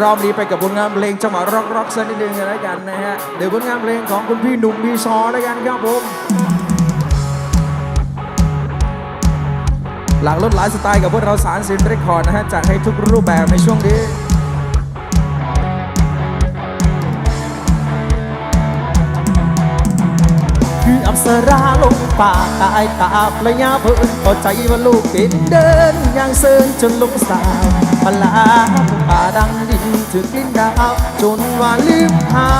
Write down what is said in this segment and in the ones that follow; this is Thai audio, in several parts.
รอบนี้ไปกับผลงานเพลงจังหวะร็อกร็อกสักนิดนึงแล้วกันนะฮะเดี๋ยวผลงานเพลงของคุณพี่หนุ่มบีซอแล้วกันครับผมหลังรถหลายสไตล์กับพวกเราสารสินเรคคอร์ดนะฮะจัดให้ทุกรูปแบบในช่วงนี้คืออัปสราลงป่าตายตาพระยาเพิ่นพอใจว่าลูกเป็นเดินอย่างเซินจนลงสาวพลาป่าดังินถึกลิ้นดาวจนว่าลืมเขา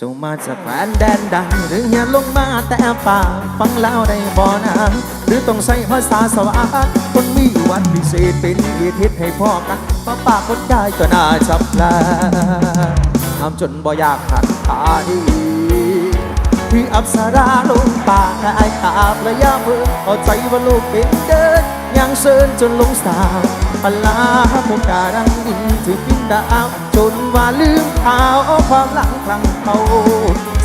ส่งมาจากแคว้นแดนดังหรือเฮียลงมาแต่ป่าฟังแล้วได้บ่อน้ำหรือต้องใช้ภาษาสวรรค์คนมีวันพิเศษเป็นเหตุให้ให้พ่อกันป้าป่าคนได้ก็น่าจับแลทำจนบ่อยากหัดตาดี ที่อับสาราลงป่าไอ้ตาพระยาเพื่อเอาใจว่าลูกเป็นเดินยังเซินจนลงสาวปลาพวการังดินถือกินดาวจนว่าลืมข่าวความหลังครั้งเขา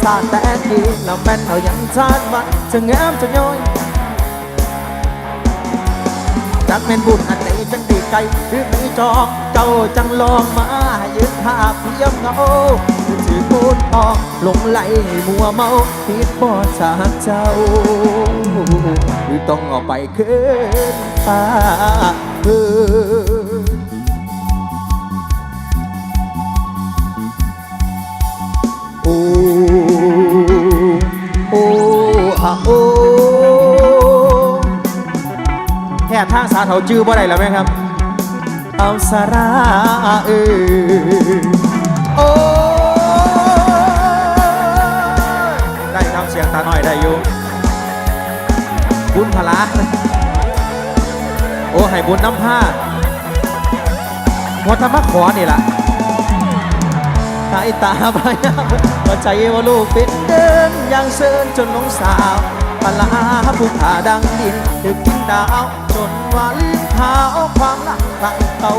สาดแต่ดีแล้วแม่นเอายังชาติมันจะงามจะย้อยจักแม่นบุญอันใดจังดีไกลหรือไม่จองเจ้าจังลองมายืนภาพเพียงเงา ถือพูดออกหลงไหลมัวเมาผิดบ่จาเจ้าหรือต้องออกไปขึ้นฟ้าเพื่อโอ้โอ้อะโอ้แค่ทางสาเขาจื้อบ่ได้แล้วไหมครับ เอาสาราเออโอ้าหน่อยได้อยู่บุญพละโอ้ให้บุญน้ำผ้าวัฒนมาขอนี่ล่ะตายตาไปว่าใจว่าลูกเป็นเดินย่างเซินจนลงสาวปลาผู้ขาดังดินถึกกินดาว จนว่าลืมเท้าความหลังหลังเตา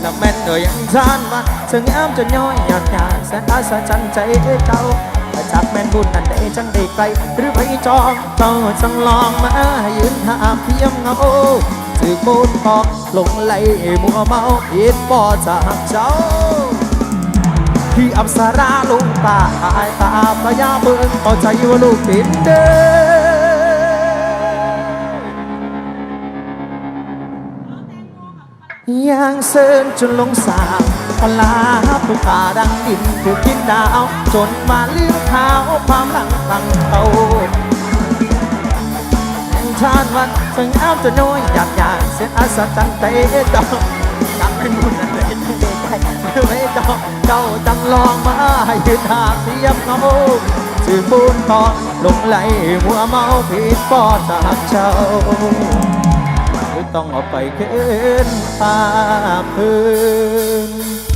แล้วแม่นเอ่ยยังชานมันจะงามจะย้อยหยาดหยาดแสนอาสาจันใจเจ้า แต่จากแม่นบุญนั่นได้จังได้ไกล หรือไปจองเจ้าจังลองมายืนหาเพียงเงาถือมูลพอกลงไหลมัวเมาผิดบ่จากเจ้าที่อับสาราลงตาอายตาพระยาเบิ่งเข้าใจว่าลูกติดเดินยังเซินจนลงสา วปลาผู้ขาดังดินถูกกินดาว จนมาลืมเท้าความหลังตั้งเตาแห่งชาติวันสังอามจะน้อยหยาดหยาดเส้นอาสาจันเตดอกจังเป็นบุญอะไรที่เด็กไทยไม่ดอกเจ้าจังลองมาให้ยืนหาเทียมเงาสื่อปูนทองลงไหลมัวเมาผิดปอดจากเจ้าต้องเอาไปขึ้นตาพื้น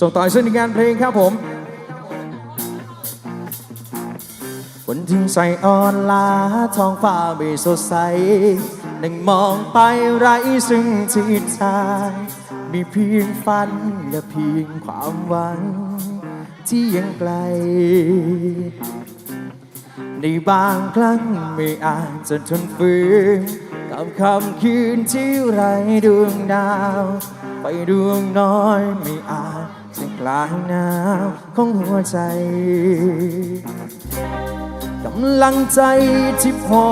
ส่งต่อซึ่งในงานเพลงครับผมฝนทิ้งใส่อ่อนลาท้องฟ้าไม่สดใสหนึ่งมองไปไรซึ่งจิตใจมีเพียงฝันและเพียงความหวัง ที่ยังไกล ในบางครั้งไม่อาจจะทนฝืนกับคำคืนที่ไรดวงดาว ไปดวงน้อยไม่อาจ กลายหนาวของหัวใจกำลังใจที่พอ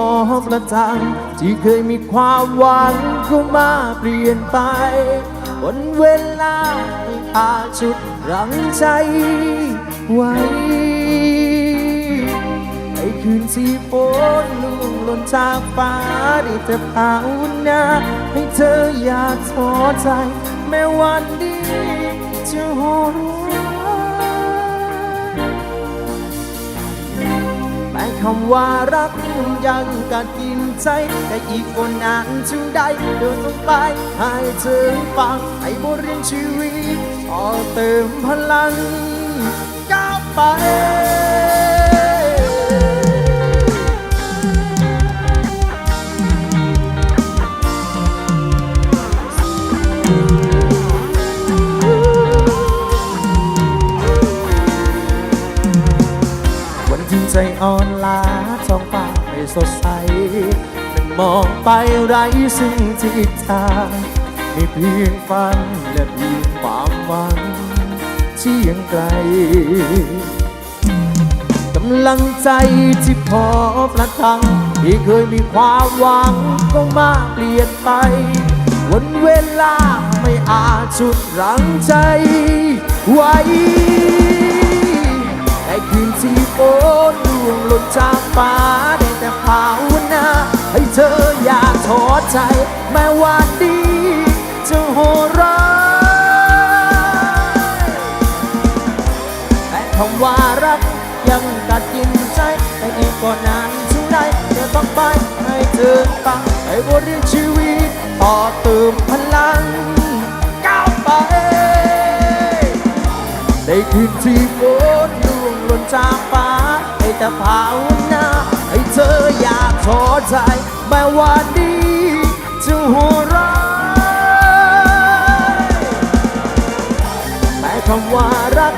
ประจัง ที่เคยมีความหวังก็มาเปลี่ยนไปวันเวลาไม่อาจุดรังใจไว้ในคืนที่ฝนลุ่งหล่นจากฟ้าได้แต่ภาวนาให้เธออย่าท้อใจ แม้วันดี จะโหดร้ายคำว่ารักยังกัดกินใจแต่อีกคนนานจึงได้เดินลงไปให้เธอฟังให้บทเรียนชีวิตต่อเติมพลังก้าวไป สดใสมันมองไปไร้ซึ่งทิศทางมีเพียงฝันและเพียงความหวังที่ยังไกลกำลังใจที่พอประทังที่เคยมีความหวังก็มาเปลี่ยนไป วันเวลาไม่อาจชุดรังใจไว้ในคืนที่ฝนร่วงหล่น ให้บทเรียนชีวิตต่อเติมพลังก้าวไป ในคืนที่ฝนร่วงหล่นจากฟ้าให้แต่ภาวนาให้เธออย่าท้อใจแม้ว่าดีจะโหดร้ายแต่คำว่ารัก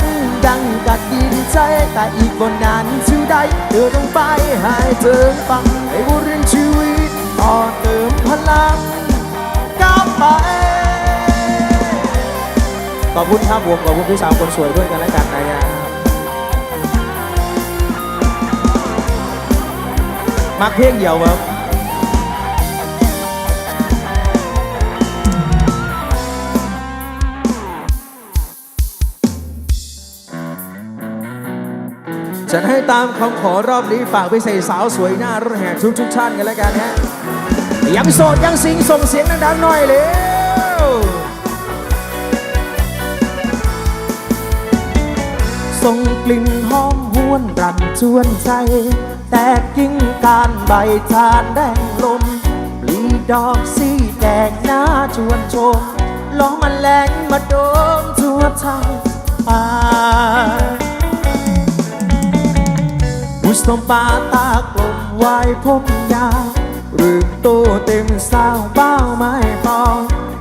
ดังกัดกินใจแต่อีกบนนานเท่าใดเธอต้องไปให้เธอฟังให้บทเรียนชีวิต ต่อเติมพลังก้าวไปขอบคุณครับวงขอบคุณพี่สาวคนสวยด้วยกันและกันนะครับมักเพลงเดียวครับ ฉันให้ตามคำขอรอบนี้ฝากไปใส่สาวสวยหน้ารถแห่ทุกทุกๆท่านกันแล้วกันฮะยังโสดยังสิงส่งเสียงดังๆหน่อยเร็วส่งกลิ่นหอมหวนรันชวนใจ แต่กิ่งการใบทานแดงลมปลีดอกสีแดงหน้าชวนชมล้องมันแรงมาโดนทั่วทางป่า บุษมปาตากลมวายผมยาหรือโตเต็มสาวเบ้าไม้ปอง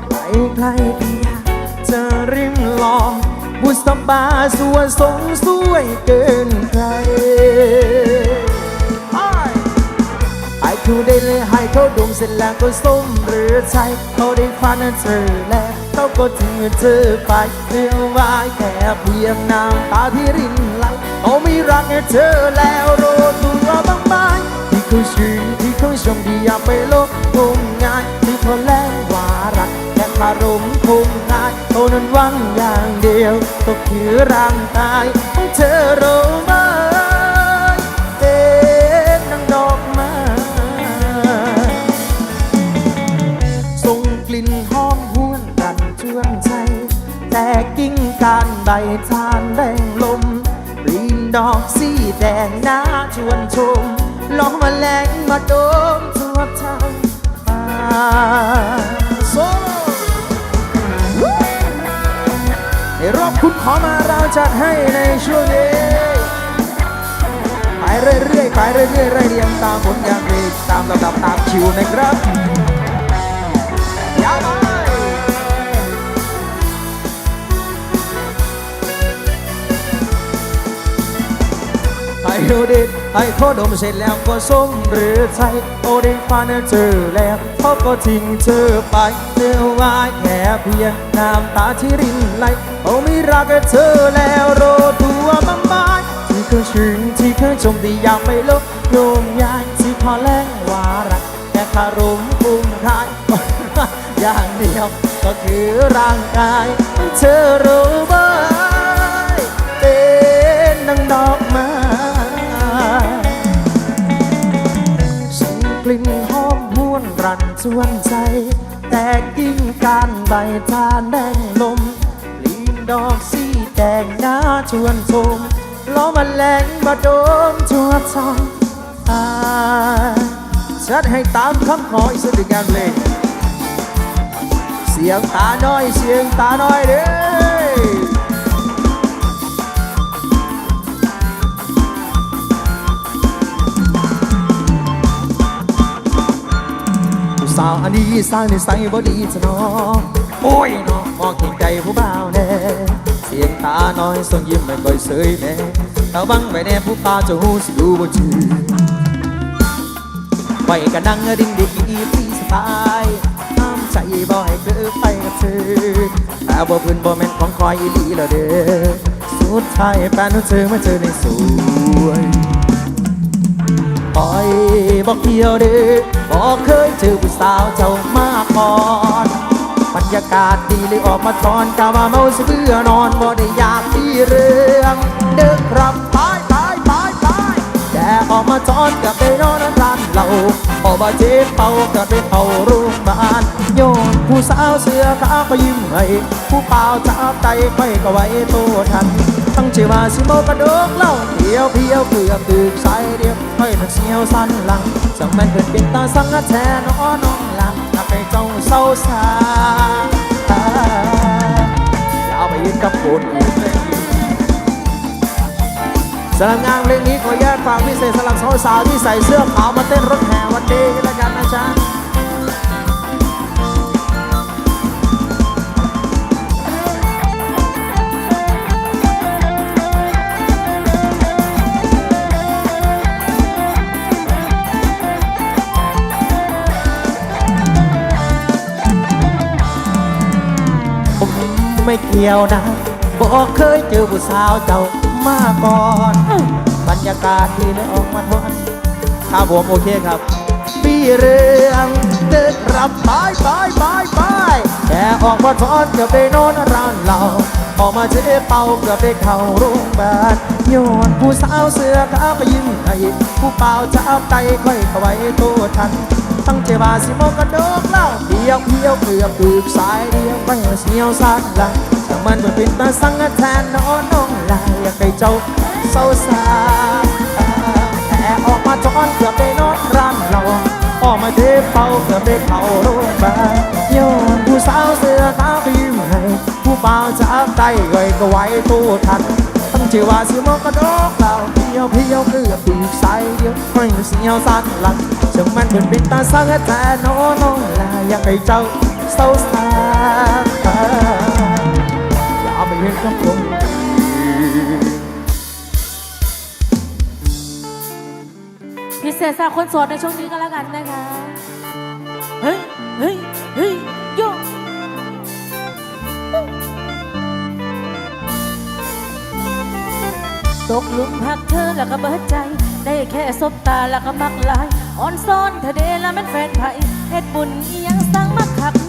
ไปใครดีอยากจะริมลองบุษบาสวยสงสวยเกินใครไอ้คูได้เลยให้เขาดมเสร็จแล้วก็ส้มหรือใจเขาได้ฟันเธอแล้วเขาก็ทิ้งเธอไปเรื่องว่าแค่เพียงน้ำตาที่รินไเขาไม่รักเธอแล้วโรตัวบ้างไหมที่เขาชื่นที่เขาชมที่อยากไปลกคงง่ายที่เขาแลกว่ารักแค่คารมณ์คงง่ายเขานั้นหวังอย่างเดียวก็คือร่างกายของเธอรู้ไหมเป็นนางดอกไม้ส่งกลิ่นหอมหวนรันชวนใจแต่กิ่งการใบทานแด ดอกสีแดงน้าชวนชมล้อมาแมลงมาโดมทั่วทางป่าโซในรอบคุณขอมาเราจัดให้ในช่วงนี้ไปเรื่อยๆไปเรื่อยๆไร่เรียงตามผลงานเพลงตามลำดับตามคิวนะครับ โอเดนให้โคดมเสร็จแล้วก็ส้มหรือไทยโอเดนฟันเจอแล้วเขาก็ทิ้งเธอไปเนื้อวายแค่เพียงน้ำตาที่รินไหลเขาไม่รักเธอแล้วโรตัวบ้างไหมที่เคยชื่นที่เคยชมที่อยากไปลบโยมยายที่พอแรงวารักแค่คารมกุ้มคายอย่างเดียวก็คือร่างกายเธอรู้ไหม ชวนใจ แต่กิ่งการใบทานแดงลมลีนดอกสีแดงหน้าชวนชมล้อมแหลงมาโดมชั่วท้องอาชัดให้ตามคำขออีกสักหนึ่งงานเพลงเสียงตาน้อยเสียงตาน้อยเด้อ สาวอันนี้สร้างในใสยบ่ดีจะนอโอ้ยน้องมองเก่งใจผู้บ่าวแน่เสียงตาน้อยส่งยิ้มไม่ค่อยเสยแน่ระวังไว้แน่ผู้ป่าจะหูสิอยู่บ่จือไว้กันนั่งดิ่งดิ่งอีฟรีสไตล์ห้ามใจบ่ให้เกิดไปกับเธอแต่บ่พื้นบ่แม่นของคอยอีหลีแล้วเด้อสุดท้ายแฟนของเธอมาเจอในสวยปล่อยบอกเที่ยวเด้อ บอกเคยเจอผู้สาวเจ้ามาก่อนบรรยากาศดีเลยออกมาทอนกะว่าเมาสิเบื่อนอนบ่ได้อยากที่เรื่องเดิกครับไป ออกมาทอนกับไปนอนร้านเราพอกมาเจ็บเป่ากับไปเข้ารงพยาบาลโยนผู้สาวเสื้อขาวก็ยิ้มให้ผู้เปล่าจับใจค่อยก็ไว้โตทันตั้งใจว่าสิโมกระดกเล่าเพียวเพียวเกือบตึกสายเดียวค่อยมันเสียวสั้นหลังสังมันเกิดเป็นตาสังกะแทนน้อน้องหลังถ้าไปเจ้าเศร้าสาอย่าไปยืนกับคนอื่น เลยสำหรับงานเพลงนี้ขออนุญาตฝากพิเศษสำหรับสาวๆที่ใส่เสื้อขาวมาเต้นรถแห่วันนี้แล้วกันนะจ๊ะไม่เกี่ยวนะบอกเคยเจอผู้สาวเจ้า มาก่อน บรรยากาศที่เลยออกมาทอนครับผมโอเคครับปีเรื่องเดินรับไปไปไปไปแต่ออกมาทอนเกือบได้นอนร้านเราออกมาเจ๊เป่าเกือบได้เข้าโรงพยาบาลโยนผู้สาวเสื้อขาวไปยิ้มให้ผู้เป่าจะเอาไตค่อยเข้าไว้ตัวทัน ตั้งใจว่าสิมองกระดกเล่าเดียวเพียวเกือบตึกสายเดียวไปเสียวสักหลัง มันบ่เป็นตาสังกะแทนน้องน้องลายอยากให้เจ้าเศร้าสาแต่ออกมาจอนเกือบได้นอนร้านเราออกมาเทเป่าเกือบได้เข้าโรงบาลโยนผู้สาวเสื้อขาวไปยิ้มให้ผู้เป่าจะเอาไตไว้ก็ไว้ตัวทันตั้งใจว่าสิมองกระดกเราเพียวเพียวเกือบปีกสายเดียวไม่เสียวสันหลังจังมันเป็นเป็นตาสังแต่น้อน้องลายอยากให้เจ้าเศร้าสา เอาไปเห็นกับผมพิเศษสำหรับคนโสดในช่วงนี้ก็แล้วกันนะคะ เฮ้ย เฮ้ย เฮ้ยโยตกหลุมหักเธอแล้วก็เบิดใจ ได้แค่สบตาแล้วก็มักลายอ่อนซ้อนเธอเดแล้วมันแฟนไผ่เฮ็ดบุญอียังสั่งมักขัก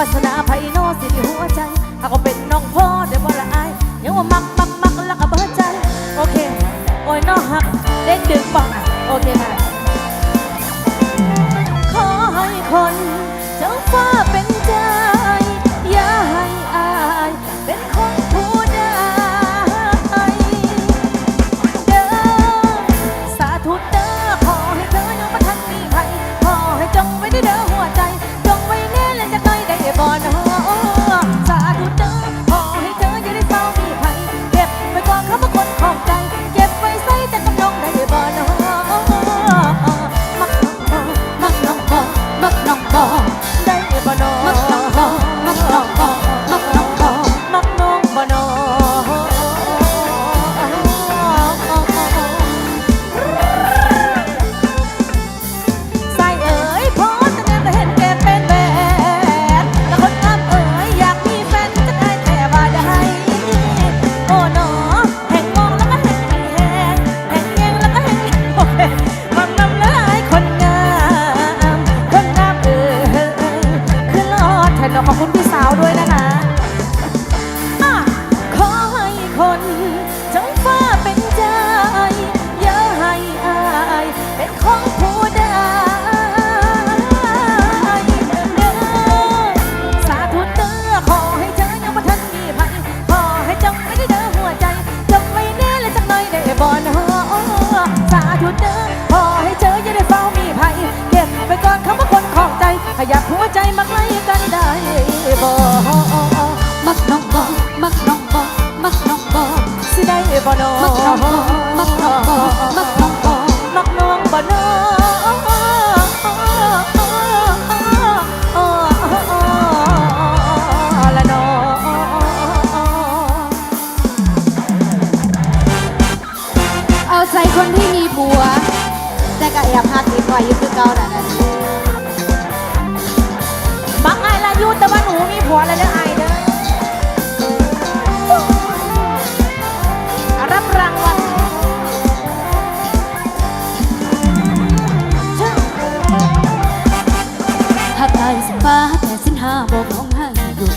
วาสนาไพโนสิที่หัวใจหากว่าเป็นน้องพ่อเดี๋ยวบ่ละอายยังว่ามักมักมักแล้วก็เบิดใจโอเค โอ้ยน้องหักเด้งดึงบอกอะโอเคค่ะขอให้คน แต่ก็แอบหักอีกหน่อยยู่คือเก่าน่ะนะมักอายละยูแต่ว่าหนูมีผัวแล้วเด้ออายเด้อรับรางวัลหักไอายสิฟ้าแต่สินหาบอกน้องให้หยุด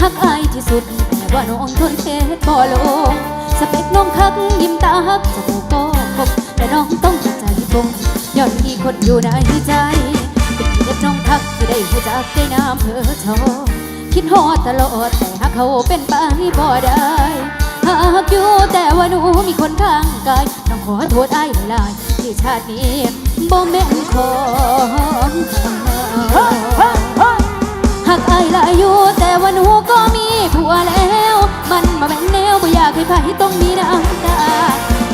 หักไอายที่สุดแต่ว่าน้องทนเฮ็ดบ่ลงสเปคน้องคักยิ้มตาฮักจะถูกก็คบแต่น้องต้องตัดใจบง คนอยู่ในใจ เป็นเด็กน้องคักที่ได้หูจักได้น้ำเพอทอคิดฮอดตลอดแต่หากเขาเป็นไปบ่ได้หากอยู่แต่ว่าหนูมีคนข้างกายต้องขอโทษไอ้หลายที่ชาตินี้บ่แม่นของหากไอายหลายอยู่แต่ว่าหนูก็มีผัวแล้ว มันมาแม่นแนวบ่อยากให้ไผต้องมีน้ำตา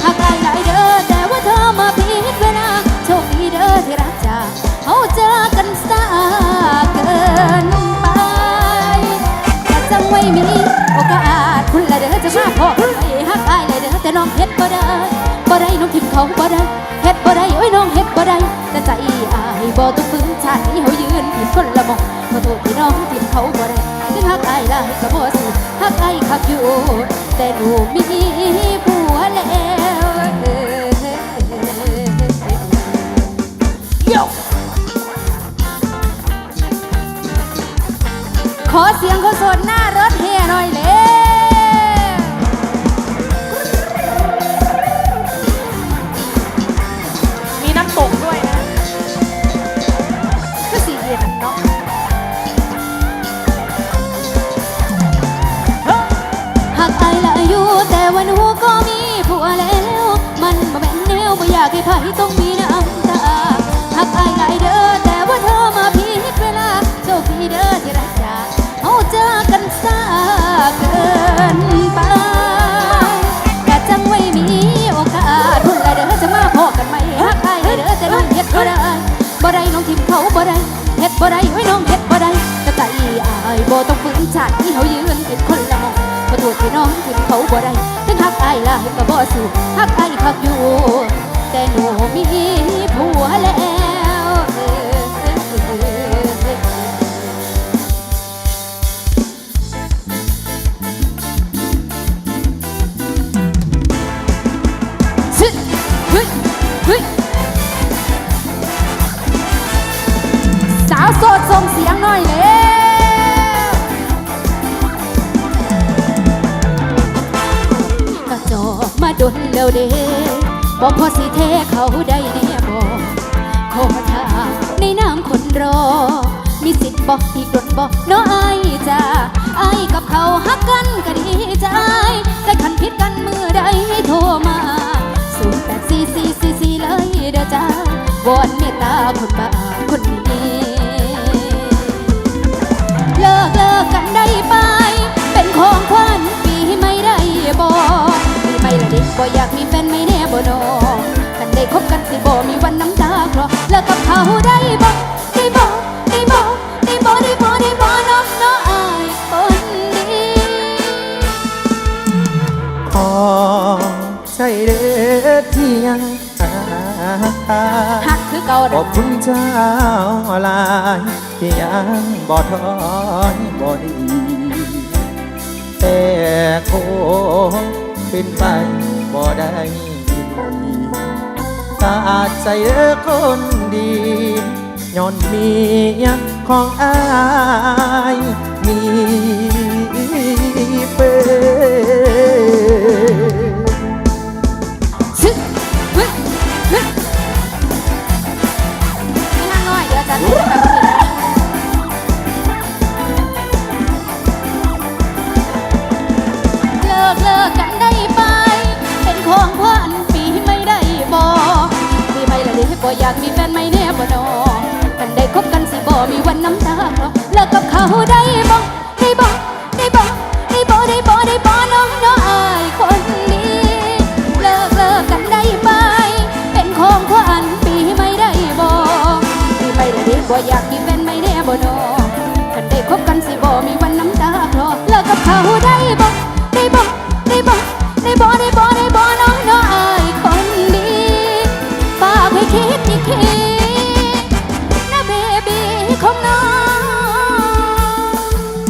หากไอายหลายเด้อแต่ว่าเธอมาผิดเวลา อที่รักจากเขาเจอกันซาเกินไปแต่จังไว้มีโอกาสคุณละเด้อจะมาพอไปหักอายเลยเด้อแต่น้องเฮ็ดบ่ได้บ่ได้น้องทิมเขาบ่ได้เฮ็ดบ่ได้โอ้ยน้องเฮ็ดบ่ได้แต่ใจอายบ่ต้องฝืนชาตินี้เฮายืนผิดคนละมองขอโทษที่น้องทิมเขาบ่ได้ถึงหักอายลายก็บ่สิหักอายคักอยู่แต่หนูมีผัวแล้ว ขอเสียงคนสดหน้ารถเฮหน่อยเลยมีน้ำตกด้วยนะก็สีเย็นเนาะหักอายหลายอยู่แต่ว่าหนูก็มีผัวแล้ว มันบ่แม่นแนวบ่อยากให้ไผต้องมี บ่ได้น้องทิมเขาบ่ได้เฮ็ดบ่ได้ไว้น้องเฮ็ดบ่ได้กะตายอายบ่ต้องฝืนชาติที่เฮายืนเป็นคนละมองขอโทษที่น้องทิมเขาบ่ได้ถึงฮักอายลายก็บ่สู้ฮักอายคักอยู่ แต่หนูมีผัวแล้ว วอนเมตตาคนบ้าคนนี้ เลิกเลิกกันได้ไป เป็นของขวัญปีไม่ได้บอกปีไม่ละเด็กบ่อยากมีแฟนไม่แน่บ่นอกันได้คบกันสิบ่มีวันน้ำตาคลอเลิกกับเขาได้บ่ ขอบคุณเจ้าหลายที่ยังบ่ถอยบ่ดี แต่คงเป็นไปบ่ได้ตาจใจเออคนดีย้อนมียของอายมีเปร ห้างน้อยเดี๋ยวจะแบบนี้เลิกเลิกกันได้ไป เป็นของพ่ออันปีไม่ได้บอกปีไม่ละเด็กบ่อยากมีแฟนไม่แน่บ่นอกันได้คบกันสิบ่มีวันน้ำตาคลอเลิกกับเขาได้ บ่อยาก